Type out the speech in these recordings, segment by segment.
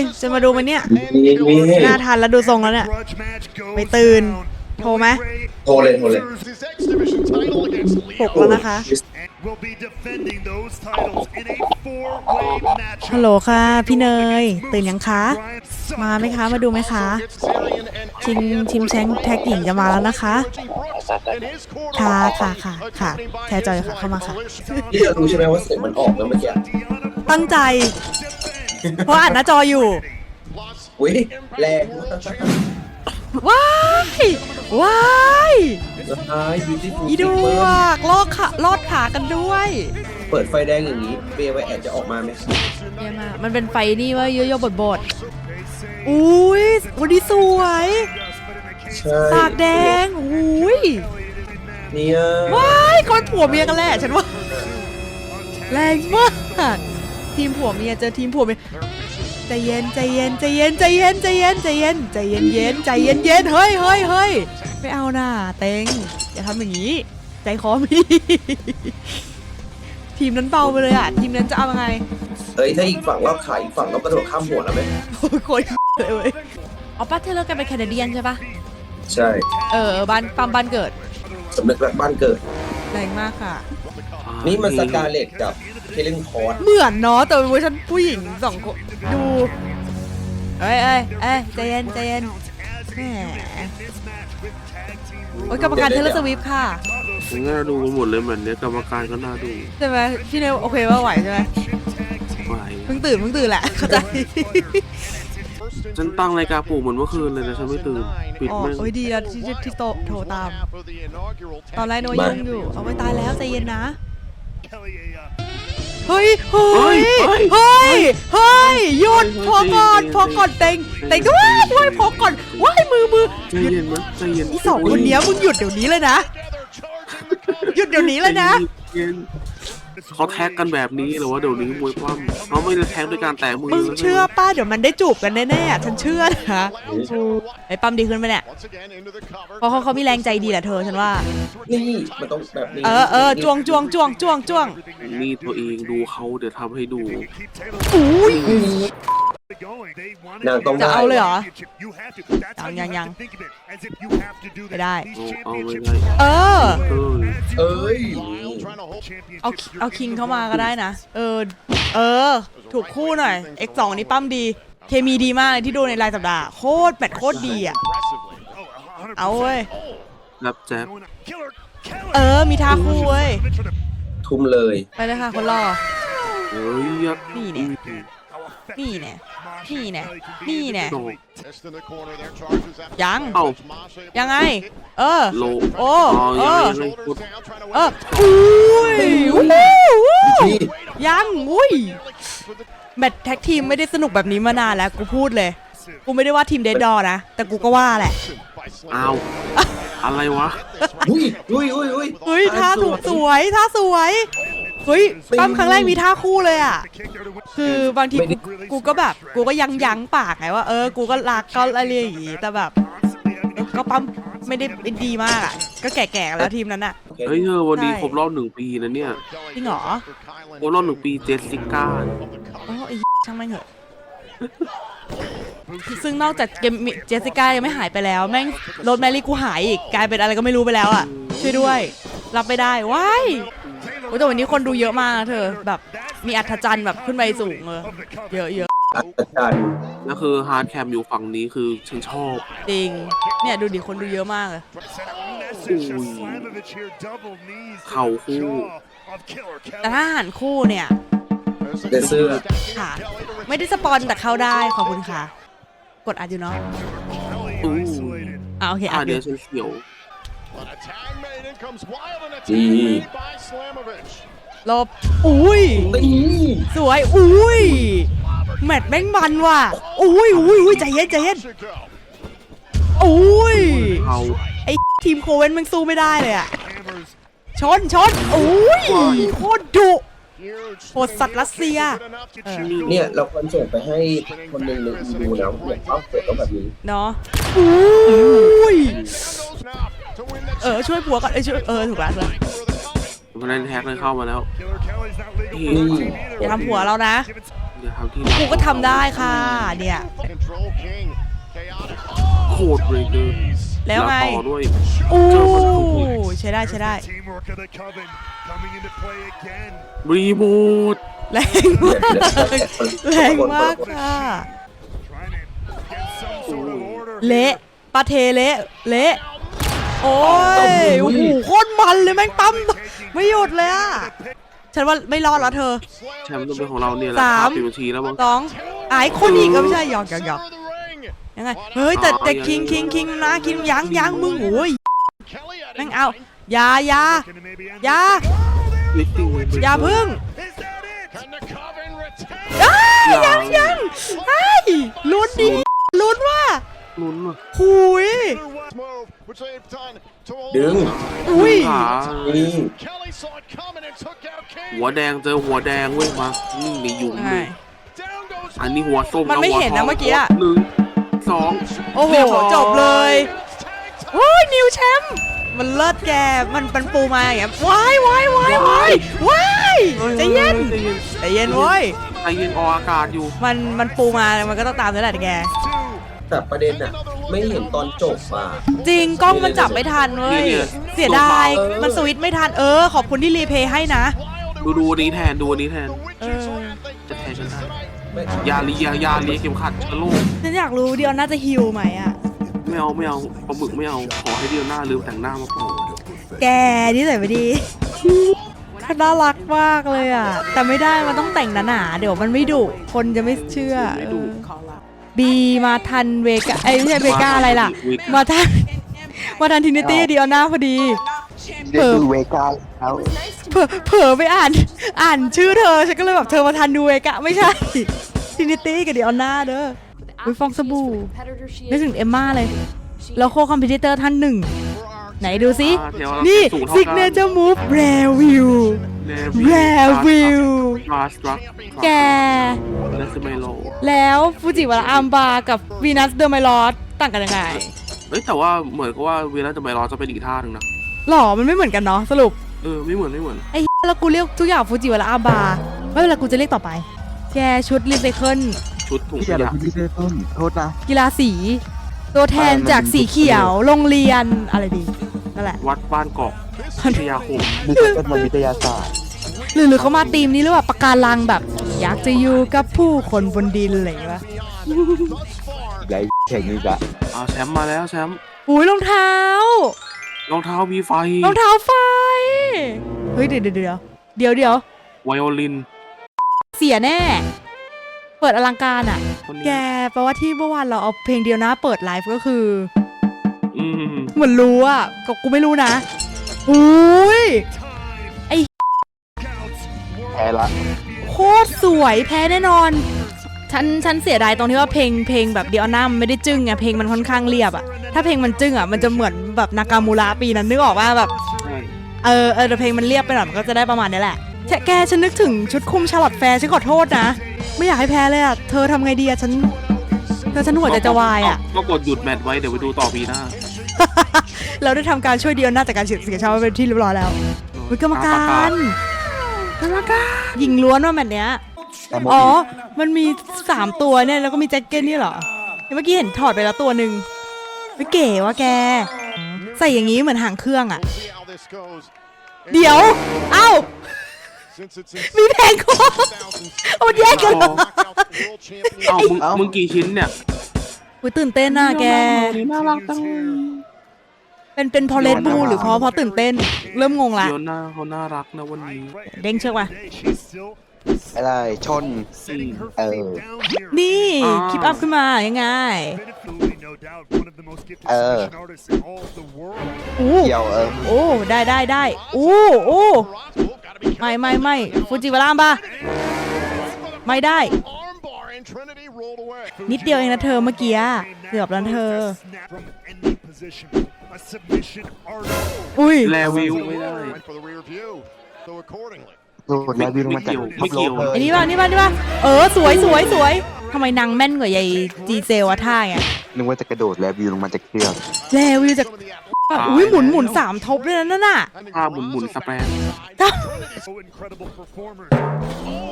ยจะมาดูไหมเนี่ยมีมีน่าทันแล้วดูทรงแล้วเนี่ยไปตื่น โทรไหมโทรเลยโทรเลยปลุกแล้วนะคะ ฮัลโหลค่ะ พี่เนย ตื่นยังคะ มาไหมคะ มาดูไหมคะชิงทีมแชงแท็กหญิงจะมาแล้วนะคะ ค่ะค่ะค่ะค่ะแชร์จอยค่ะเข้ามาค่ะ พี่จะรู้ใช่ไหมว่าเสียงมันออกแล้วเมื่อกี้ตั้งใจ เพราะอ่านหน้าจออยู่ อุ้ยแรงว้าย ว้ายไอ้บิวตี้ฟูอีดวกลอกขาลอดขากันด้วยเปิดไฟแดงอย่างนี้เบย์ไวแอดจะออกมาไหมเยี่ยมมากมันเป็นไฟนี่ว่าโยโย่บดบดๆอุ้ยวันนี้สวยใช่ปากแดงอุ้ยเนี่ยว้ายคนผัวเมียกันแหละฉันว่า แรงมาก ทีมผัวเมียเจอทีมผัวเมียใจเย็นใจเย็นใจเย็นใจเย็นใจเย็นใจเย็นใจเย็นเย็นใจเย็นเย็นเฮ้ยเฮ้ยเฮ้ยไม่เอาน่ะเต็งอย่าทำอย่างนี้ ใจคอไม่ดีทีมนั้นเบาไปเลยอะทีมนั้นจะเอายังไงเฮ้ยถ้าอีกฝั่งรอบขาอีกฝั่งเรากระโดดข้ามหัวแล้วไหมโอ้ยโคตรเลยเว้ยอ๋อป้าเทเลอร์กันเป็นแคนาเดียนใช่ปะใช่ เออบ้านปั๊มบ้านเกิดสำนึกรักบ้านเกิดแรงมากค่ะ นี่มันสกาเลตกับเคเลนคอร์ดเหมือนเนาะแต่เป็นเวอร์ชันผู้หญิงสองคนดูเอ้ยเอ้ยเอ้ยใจเย็นใจเย็นแหมโอ้ยกรรมการเทเลอร์สวิฟค่ะน่าดูกันหมดเลยเหมือนเนี้ยกรรมการก็น่าดูใช่ไหมพี่เนวโอเคว่าไหวใช่ไหมไหวเพิ่งตื่นเพิ่งตื่นแหละเข้าใจฉันตั้งรายการปลุกเหมือนเมื่อคืนเลยนะฉันไม่ตื่นปิดอ๋อแม่งโอ้ยดีแล้วที่ที่ที่โตโทรตาม ตอนแรกโนกว่ายุ่งอยู่ เอาไม่ตายแล้วใจเย็นนะ เฮ้ยเฮ้ยเฮ้ยเฮ้ยหยุดพอก่อนพอก่อนเต็งเต็งด้วยด้วยพอก่อนว้ายมือมือใจเย็นนะใจเย็นอีสองคนเนี้ยมึงหยุดเดี๋ยวนี้เลยนะ หยุดเดี๋ยวนี้เลยนะเขาแท็กกันแบบนี้หรือว่าเดี๋ยวนี้มวยปั้มเขาไม่ได้แท็กด้วยการแตะมือมึงเชื่อป้าเดี๋ยวมันได้จูบกันแน่ๆฉันเชื่อนะไอ้ปั๊มดีขึ้นไหมเนี่ยเพราะเขาเขามีแรงใจดีแหละเธอฉันว่า นี่มันต้องแบบนี้เออเออจวงจวงจวงจวงจวงนี่ตัวเองดูเขาเดี๋ยวทำให้ดู อุ้ย นางต้องจะได้เอาเลยเหรอ ยัยังงยัยังงไม่ไม่ได้ได้เอาเอาไม่ได้เออ เออเอ้ยเอาเอาคิงเข้ามาก็ได้นะ เออ เออ ถูกคู่หน่อย X2 นี่ปั้มดี เคมีดีมากเลยที่ดูในรายสัปดาห์ โคตรแมทโคตรดีอะ เอาเว้ย รับแจ๊บเออ มีท่าคู่เว้ย ทุ่มเลยไปเลยค่ะคนรอ เฮ้ยยักษ์นี่เนี่ยนี่แน่ นี่แน่ นี่แน่ โดด ยัง เอ้า ยังไง เออ โลโอ้อ๋อเอยังอไม่ยังไม่พูดเอออุ้ยวู้วู้นี่ยังอุ้ย แมตช์แท็กทีมไม่ได้สนุกแบบนี้มานานแล้ว กูพูดเลย กูไม่ได้ว่าทีมเดดดอนะ แต่กูก็ว่าแหละ อ้าวอะไรวะอุ้ยอุ้ยอุ้ยอุ้ยเฮ้ยท่าถูกสวยท่าสวยเฮ้ยปั้มครั้งแรกมีท่าคู่เลยอะคือบางทีกูกูก็แบบกูก็ยังยั้งปากไงว่าเออกูก็รักก็อะไรอย่างงี้แต่แบบเออก็ปั้มไม่ได้ดีมากอะก็แก่ๆแล้วทีมนั้นอะเฮ้ยเธอวันนี้ใช่ครบรอบหนึ่งปีนะเนี่ยจริงเหรอครบรอบหนึ่งปีเจสสิก้าโอ้ไอ้ช่างแม่งเหอะ ซึ่งนอกจากเกมเจสสิก้ายังไม่หายไปแล้วแม่งโรดแมรี่กูหายอีกกลายเป็นอะไรก็ไม่รู้ไปแล้วอะ ช่วยด้วย รับไม่ได้ว้ายโอ้แต่วันนี้คนดูเยอะมากนะเธอแบบมีอัธจันทร์แบบขึ้นไปสูงเลยเยอะเยอะอาจารย์แล้วคือฮาร์ดแคมอยู่ฝั่งนี้คือฉันชอบ จริง เนี่ยดูดิคนดูเยอะมากเลยเข่าคู่ แต่ถ้าหันคู่เนี่ย เดเซอร์ค่ะ ไม่ได้สปอนแต่เข้าได้ขอบคุณค่ะ กดอัดอยู่เนาะอู้อ่าโอเคอ่าอัดอเดี๋ยยู่วฉันเขียวดีลบอุ้ยนี่สวย อุ้ย แมตช์แม่งมันว่ะ อุ้ยอุ้ยอุ้ยใจเย็นใจเย็นอุ้ยเขาไอทีมโคเวนมันสู้ไม่ได้เลยอะชนชนอุ้ยโคตรดุ โหดสัตว์รัสเซียเออเนี่ยเราควรส่งไปให้คนหนึ่งหนึ่งดูนะเนี่ยเขาเกิดต้องแบบนี้เนาะอุ้ยเออช่วยผัวก่อนเอ้ยช่วยเออถูกแล้วถูกแล้วเพราะนั้นแท็กเลยเข้ามาแล้วอย่าทำผัวเรานะยเดี๋ยวทำที่กูก็ทำได้ค่ะเนี่ย Control King. Chaotic. โคตรเลยเกินแล้วไงต่อด้วยอู้ใช้ได้ใช้ได้ Teamwork of the Coven coming into play again. รีโมทแรงมากแรงมากค่ะ Trying to get some sort of order. เละปาเทเละเละโอ้ยโอ้โหโคตรมันเลยแม่งปั๊มไม่หยุดเลยอะฉันว่าไม่รอดแล้วเธอแชมป์ต้องเป็นของเราเนี่ยแหละสามสิบนาทีแล้วมั้งสองไอ้คนอีกก็ไม่ใช่หยอกหยอกหยอก Center of the ring. ยังไงเฮ้ยแต่แต่อ๋อคิงคิงคิงนะคิงยังยังมึงโอ้ย Kelly at แม่ง it. เอา อยาอยา Looking to maybe end อยาลิฟติ้งเลยอย่าพึ่ง Is that it? Can the Coven retain? อ้ายยังยังไอ้ยลุ้นดิลุ้นว่าลุ้นว่ะหุย Move, which they've done to hold ดึงอุ้ยขานี่ Kelly saw it coming and took out King. หัวแดงเจอหัวแดงเว้ยมานี่ในยุงยังไงเลย Down goes อันนี้หัวส้มมันไม่หัวเห็นนะทงเมื่อกี้อะหนึ่งสองโอ้โหเรียบร้อยจบเลย Tag โอ้ยนิวแชมป์ มันเลิศแก มันเป็นปูมาอย่างเงี้ยว้ายว้ายว้ายว้ายว้ายใจเย็นใจเย็นใจเย็นเว้ยใจเย็นออกอากาศอยู่ มันมันปูมา มันก็ต้องตามนั่นแหละแก แต่ประเด็นอะไม่เห็นตอนจบอะ จริงกล้องมันจับไม่ทันเว้ย นี่เนี่ยเสียดาย เออ มันสวิตช์ไม่ทัน เออ ขอบคุณที่รีเพย์ให้นะ ดูดูอันนี้แทนดูอันนี้แทน เออ จะแทนกันได้ไม่ยาลียายาลีเข็มขัดเชื้อโรคฉันอยากรู้เดียวน่าจะฮิวไหมอะ ไม่เอาไม่เอาปลาหมึกไม่เอาขอให้เดียวหน้าลืมแต่งหน้ามาโปะแกนี่ใส่ไปดีน่ารักมากเลยอะ แต่ไม่ได้มันต้องแต่งหนาๆเดี๋ยวมันไม่ดุคนจะไม่เชื่อเออบีมาทันเวกาไอ้ยไม่ใช่เวกาอะไรล่ะ มาทันมาทันทินิตี้ดีออน่าพอดีเดี๋ยวดูเวกาแล้วเผลอเผลอไปอ่าน อ่านชื่อเธอฉันก็เลยแบบเธอมาทันดูเวกะไม่ใช่ทินิตี้กับดีออน่าเด้อ วิฟองสบู่นึกถึงเอมม่าเลย แล้วโคคอมพิวเตอร์ท่านหนึ่ง ไหนดูซิอ่าเดี๋ยวเรานี่สูงซิกเท่าเนกันเจอร์มูฟแรวิวแรวิวมาสตรักแกและสเมโลแล้วฟูจิวาระอัมบากับวีนัสเดอร์ไมลอสต่างกันยังไง เฮ้ยแต่ว่าเหมือนกับว่าเวลาจะไปรอจะเป็นอีกท่าหนึ่งนะหล่อมันไม่เหมือนกันเนาะสรุป เออ ไม่เหมือนไม่เหมือน ไอ้แล้วกูเรียกทุกอย่างฟูจิวาระอัมบาไม่เป็นไรกูจะเรียกต่อไป แกชุดรีไซเคิล ชุดถุงพี่ขอะไรยะพี่เต้นโทษนะกีฬาสี ตัวแทนจากสีเขียวโรงเรียนอะไรดีนั่นแหละ วัดบ้านเกาะวิทยาคมนี่ก็เป็นวันวิทยาศาสตร์หรือหรือเขามาตีมนี้หรือว่าปะการังแบบ อยากจะอยู่กับผู้คนบนดินอะไรอย่างเงี้ยไอ้แข่งนี่กะเอาแชมป์มาแล้วแชมป์อุ้ยรองเท้ารองเท้ามีไฟรองเท้าไฟ เฮ้ยเดี๋ยวเดี๋ยวเดี๋ยวเดี๋ยวเดี๋ยวไวโอลินเสียแน่ เปิดอลังการอะ คนนี้แกแปลว่าที่เมื่อวานเราเอาเพลงเดียวนะ เปิดไลฟ์ก็คือ อืมเหมือนรู้อะก็กูไม่รู้นะอุ้ยแพ้ละโคตรสวยแพ้แน่นอน ฉันฉันเสียดายตรงที่ว่าเพลงเพลงแบบเดียวน้ามันไม่ได้จึ้งไงเพลงมันค่อนข้างเรียบอะถ้าเพลงมันจึ้งอะมันจะเหมือนแบบนากามูระปีนั้นนึกออกว่าแบบ ใช่ เออเออแต่เพลงมันเรียบไปหน่อยมันก็จะได้ประมาณนี้แหละ แกแกฉันนึกถึงชุดคุมชาร์ลอตแฟร์ฉันขอโทษนะ ไม่อยากให้แพ้เลยอะ เธอทำไงดีอะฉัน เธอฉันหัวใจจะวายอะ ก็กดหยุดแมตช์ไว้เดี๋ยวไปดูต่อปีหน้า เราได้ทำการช่วยเดียวน่าจากการเสียชาวเป็นที่เรียบร้อยแล้ววิกรรมการกรรมการยิงล้วนว่าแมตช์เนี้ยแต่โมอ๋อบิมันมีสามตัวเนี่ยแล้วก็มีแจ็คเก็ตนี่เหรอ เมื่อกี้เห็นถอดไปแล้วตัวหนึ่งไม่เก๋วะแก ใส่อย่างนี้เหมือนหางเครื่องอะ See how this goes. เดี๋ยว เอ้า Since it's มีเพลงคอเอามันแยกกันเหรอ world champion. เอ้ามึงมึงกี่ชิ้นเนี่ยอุ้ยตื่นเต้นน่ะแก น่ารักจังเลยเป็นเป็นพอเลดบูหรือเพราะเพราะตื่นเต้น เริ่มงงละเดี๋ยวหน้าเขาน่ารักนะวันนี้ เด้งเชือกมา She's still อะไรชน setting her Oh. fate down here. นี่อ่าคลิปอัพขึ้นมายังไง Definitively, no doubt, one of the most gifted Uh. submission artists in all of the world. อู้เกี่ยวเออโอ้ได้ได้ได้อู้อู้ Oh, gotta be ไม่ไม่ไม่ฟูจิวารามปะไม่ได้ Armbar and Trinity rolled away. นิดเดียวเองนะเธอเมื่อกี้อะเกือบแล้วเธอ Snap from any position. A submission artist. อุ้ยแลวิวไม่ได้ Went for the rear view. So accordingly. โดดแล้ววิวลงมาจากไม่เกี่ยวท็อปโลกเลยอันนี้ป่ะนี่ป่ะนี่ป่ะเออสวยสวยสวยทำไมนางแม่นกว่ายายจีเซลอะท่าไงนึกว่าจะกระโดดแล้ววิวลงมาจากเครื่องแลวิวจาก อุ้ยหมุนหมุนสามทบเลยนะนั่นน่ะท่าหมุนหมุนสแปน So incredible performers.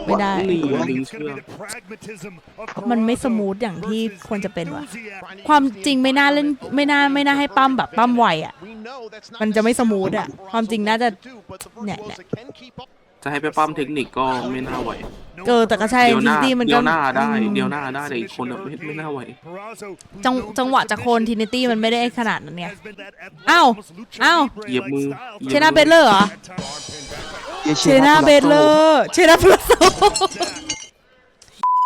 ไม่ได้ นี่ I ลิ think ง it's เชื่ gonna อ be the pragmatism of มันไม่ Peraza สมูทอย่างที่ versus ควรจะเป็นว่ะ enthusiasm. ความจริงไม่น่าเล่นไม่น่าไม่น่าให้ปั้มแบบปั้มไวอะ We know that's not มันจะไม่สมูทอะ necessarily what ความจริงน่าจะ Peraza wants to do, but the เนี่ยเนี่ย virtuoso can keep up จะให้ไปปั้มเทคนิคก็ไม่น่าไหว เออแต่ก็ใช่เดียวหทีน้าตี้มันเดีก็ยวหน้าได้ อืมเดียวหน้าได้แต่อีกคนอะไม่ไม่น่าไหว Peraza, who จัง knows จังหวะ that จะโคนที submission นิตี้มันไม่ได้ขนาดนั้นไง has been that athletic, อ้าว almost lucha อ้าว libre-like เหยียบมือ style เหยีเชยบนาเบลเลอร์เหรอ at times. เชนาเบลเลอร์เชนาพลโซ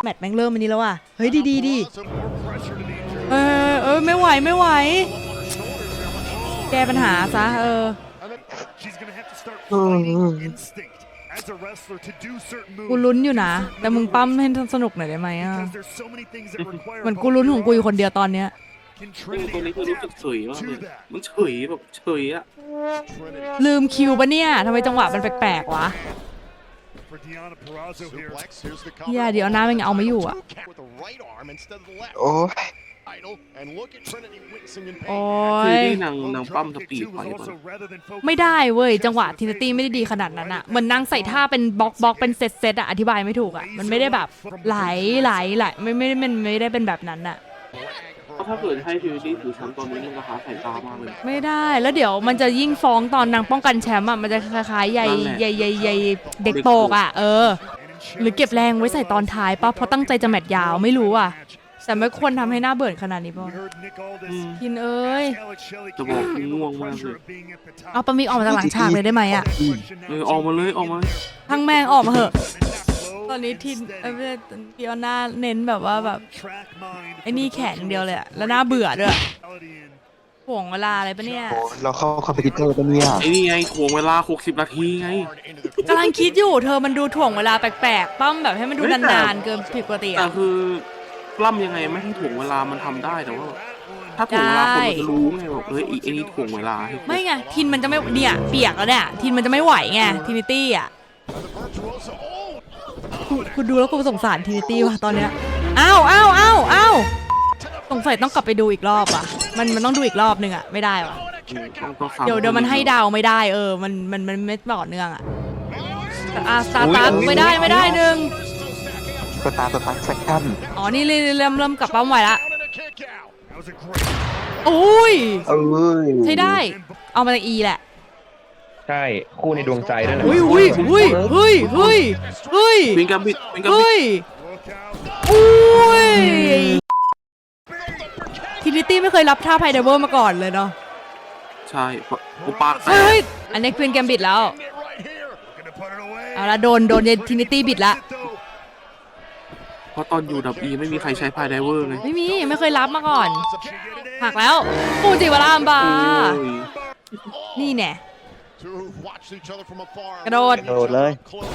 แมตช์แม่งเริ่มอันนี้แล้วอะ เฮ้ยดีดีดี Some more pressure to the injured. เออเออไม่ไหวไม่ไหว แก้ปัญหาซะเออ She's gonna have to start fighting instinct as a wrestler to do certain moves. กูลุ้นอยู่นะ แต่มึงปั้มให้สนุกหน่อยได้ไหมอะ Because there's so many things that require เหมือนกูลุ้นของกูอยู่คนเดียวตอนเนี้ย Can ตัวนี้ Trinity คือรู้สึก adapt เฉยมากเลย to that? มันเฉยแบบเฉยอะ Trinity ลืมคิวปะเนี่ยทำไมจังหวะมันแปลกๆวะ For Deanna Perrazzo here. suplex. Here's the เฮียเดี๋ยวหน้ามันยังเอาไม่อยู่อะ Two count with the right arm instead of the left. โอ้ ย Idle, and look at Trinity wincing in โอ้ pain. คือยนี่นางนางปั้มส Dropkick ปีด two ไป was ก่อน also rather than focusing ไม่ได้เว้ย on จังหวะ just ทีน the ตี้ไม่ได้ดี face ขนาดนั้นอะเหมือนนั่งใส่ท่าเป็นบล็อกบล็อกเป็นเซตเซตอะอธิบายไม่ถูกอะมันไม่ได้แบบไหลไหลไหลไม่ไม่ไม่มันไม่ได้เป็นแบบนั้นอะเพราะถ้าเกิดให้ทีวีดีถือแชมป์ตอนนี้มันราคาสายตามากเลย ไม่ได้แล้วเดี๋ยวมันจะยิ่งฟ้องตอนนางป้องกันแชมป์อะมันจะคล้ายๆใยนั่นแหละใยใยใยเด็กโตกอะเออ หรือเก็บแรงไว้ใส่ตอนท้ายปะเพราะตั้งใจจะแมตช์ยาวไม่รู้อะ แต่ไม่ควรทำให้หน้าเบื่อขนาดนี้ We ป่ะ heard Nick Aldis กินเอ้ย ask Alex Shelley, The can you ball handle the ง่วงมาก pressure เลย of being at the top? เอาปลาหมิกออกมาจากหลังฉากเลยได้ไหมอะ Question now เออ is ออกมาเลยออกมาทั้งแม่งออกมาเหอะ and not slow ตอนนี้ทิน and เอ้ย steady. ไม่ใช่เดียวหน้าเน้นแบบว่าแบบ One track mind ไอ้นี่แข็งเดียวเลยอะแล้วหน้าเบื่อด้วย mentality and ห่วงเวลาอะไรปะเนี่ยโหเราเข้าคอมเพติเตอร์ปะเนี่ยไอ้นี่ไงถ่วงเวลา 60 นาทีไง Hard into the กำลังคิดอยู่เธอมันดูถ่วงเวลาแปลกๆป้อมแบบให้มันดูเฮ้ยแต่นานๆเกินผิดปกติแต่อะคือ ปล้ำยังไงไม่ให้ถ่วงเวลามันทำได้แต่ว่า ถ้าถ่วงเวลาคนมันจะรู้ไงแบบเอ้ยไอ้ไอ้นี่ถ่วงเวลาให้ไม่ไงทินมันจะไม่เนี่ยเปียกแล้วเนี่ยทินมันจะไม่ไหวไงทินิตี้อะ virtuoso. Oh, กูกูดูแล้วกูสงสารทินิตี้ว่ะตอนเนี้ยอ้าวอ้าวอ้าวอ้าวสงสัยต้องกลับไปดูอีกรอบอะ มันมันต้องดูอีกรอบนึงอะไม่ได้ว่ะต้องต้องซ้ำเดี๋ยวเดี๋ยวมันให้ดาวไม่ได้เออมันมันมันไม่ต่อเนื่องอะแต่อะสตาร์ตัไม่ได้ไม่ได้หนึ่ง สตาร์สตาร์แซคชั่นอ๋อ นี่เริ่มเริ่มเริ่มกลับป้อมไหวละ down and a kick out. that was a great โอ้ย เอ้ยใช้ได้ เอามาจากอีแหละ ใช่ คู่ในดวงใจด้วยนะเฮ้ยเฮ้ยเฮ้ยเฮ้ยเฮ้ยเฮ้ยวิงกัมบิดวิงกัมบิเฮ้ดย look out. อุ้ยทีนิตี้ไม่เคยรับท่าไพเดเวอร์มาก่อนเลยเนาะ ใช่เพราะกูปากแตเฮ้ยกอันนี้เป็นแกมบิดแล้ว It right here. Gonna put it away. เอาละโดน โดนทีนิตี้บิดละ It though. เพราะตอนอยู่ดับอีไม่มีใครใช้พายไดเวอร์ไงไม่มีไม่เคยรับมาก่อน She get it in. หักแล้วปูจิวรามบา โอ้ยนี่แน่ Two who've watched each other from afar. กระโดด โดดเลย Close.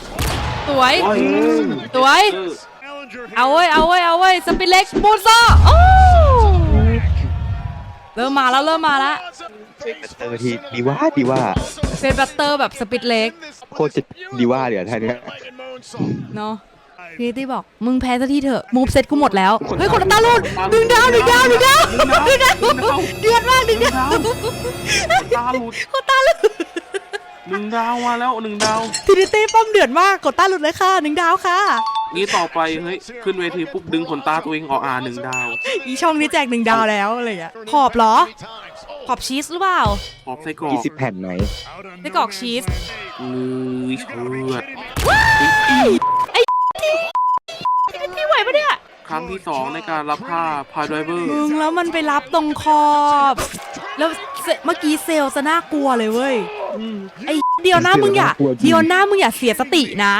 สวย โอ้ยสวย Challenger here. เอาเว้ย เอาเว้ย เอาเว้ย สปินเล็กบูซ่าโอ้เริ่มมาแล้วเริ่มมาแล้วเออทีดีว่าดีว่าเฟนบัตเตอร์แบบสปินเล็กโคตรจะดีว่าเดี๋ยวท่านี้ Legged moonsault. เนาะ ทีนิตี้บอกมึงแพ้ซะทีเถอะมูฟเซ็ตกูหมดแล้ว เฮ้ยคนละตาลุนดึงดาวดึงดาวดึงดาวดึงดาวเดือดมากดึงดาวตาหลุดคนตาลุนหนึ่งดาวมาแล้วหนึ่งดาวทีนิตี้ป้อมเดือดมากกดต้านหลุดเลยค่ะหนึ่งดาวค่ะนี่ต่อไปเฮ้ยขึ้นเวทีปุ๊บดึงขนตาตัวเองออกอ่าหนึ่งดาว อีช่องนี้แจกหนึ่งดาวแล้วอะไรอย่างเงี้ยขอบเหรอ Many times. Oh, ขอบชีสหรือเปล่า ขอบไส้กรอกี่กสิบแผ่นไหน Out on ไส้กรอก no man's ชีส land. มือเชือด พี่ไหวปะเนี่ย ครั้งที่สองในการรับผ้าพายไดเวอร์มึงแล้วมันไปรับตรงขอบ แล้วเซเมื่อกี้เซลล์จะน่ากลัวเลยเว้ยไอเดียวหน้ามึงอย่าเซลล์น่ากลัวจริงเดียวหน้ามึงอย่าเสียสตินะ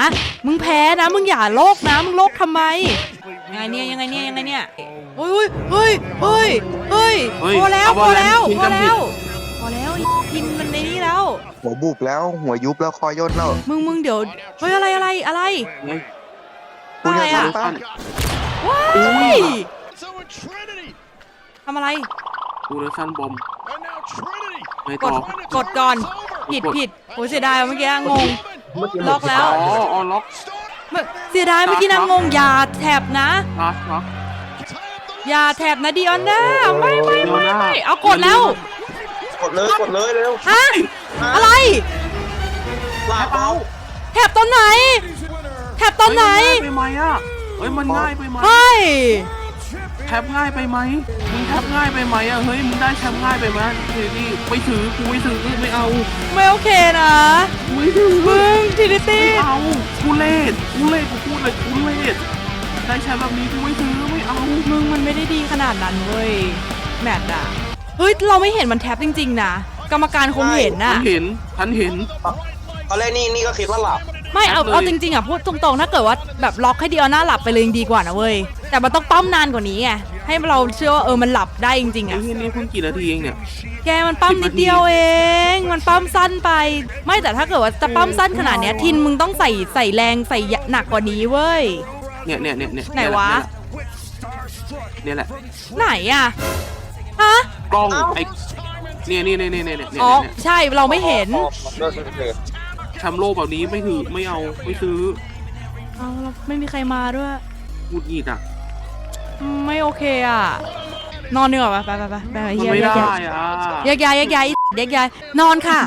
มึงแพ้นะ มึงอย่าโลกนะ มึงโลกทำไมยังไงเนี่ยยังไงเนี่ยยังไงเนี่ยเฮ้ยเฮ้ยเฮ้ยเฮ้ยเฮ้ยพอแล้วเอาพบออลแล้แล้ววพอแล้วพอแล้วไอ้กินมันในนี่แล้ว หัวบุบแล้วหัวยุบแล้วคอย่นแล้วมึงมึงเดี๋ยวเฮ้ยอะไรอะไรอะไรเฮ้ยอะไรอะป้า ว้าย So in Trinity. ทำอะไร กูเลชันบอม And now Trinity. ไงกต่ด อกดก่อน It's over. ผิดผิดโอ้ยเสียดายว่ะเมื่อกี้งง Woman. ล็อกแล้ว อ๋ออ๋อล็อกเมื่อเสียดายเมื่อกี้นางงงอย่าแถบนะลาสล็อก Tie up the อย่าแถบนะดิออนน่าไม่ไม่เดี๋ยวไม่นะไม่เอากดแล้ว กดเลยกดเลยเร็วฮะ อะไร ลากเอาแถบตอนไหน แถบตอนไหนเฮ้ยมันง่ายไปไหมอะ เฮ้ยมันง่ายไปไหมเฮ้ย แทบง่ายไปไหมมึงแทบง่ายไปไหมอะเฮ้ยมึงได้แชมป์ง่ายไปไหมเฮ้ยนี่ไม่ถือกูไม่ถือไม่เอาไม่โอเคนะไม่ถือมึงทีนิตี้ไม่เอากูเล่นกูเล่นกูพูดเลยกูเล่นได้แชมป์แบบนี้กูไม่ถือไม่เอามึงมันไม่ได้ดีขนาดนั้นเว้ยแมตช์อะเฮ้ยเราไม่เห็นมันแท็บจริง ๆ นะกรรมการคงเห็นฉัน่ะนเห็นฉันเห็นตอนแรกนี่นี่ก็คิดว่าหลับ ไม่เอาเลยเอาจริงๆอะพูดตรงๆ ถ้าเกิดว่าแบบล็อกให้เดียวหน้าหลับไปเลยยังดีกว่านะเว้ย แต่มันต้องปั้มนานกว่านี้ไงให้เราเชื่อว่าเออมันหลับได้จริงๆไอ้อะเหี้ยนี่เพิ่งกี่นาทีเองเนี่ย แกมันปั้ม10นิดเดียวเอง มันปั้มสั้นไป ไม่แต่ถ้าเกิดว่าจะปั้มสั้นขนาดเนี้ยทินมึงต้องใส่ใส่แรงใส่หนักกว่านี้เว้ย เนี่ยเนี่ยเนี่ยเนี่ยไหนวะ เนี่ยแหละไหนอะฮะกล้องไอ้เนี่ยเนี่ยเนี่ยเนี่ยเนี่ยเนี่ยอ๋อเนี่ยใช่เราไม่เห็น แชมป์โลกแบบนี้ไม่ถือไม่เอาไม่ซื้อเอาเราไม่มีใครมาด้วยหงุดหงิดอะไม่โอเคอะ นอนดีกว่าไปไปไปไปไปมันเฮียไม่แยกได้ย้ายอะ แยกย้ายแยกย้ายแยกย้ายนอนค่ะ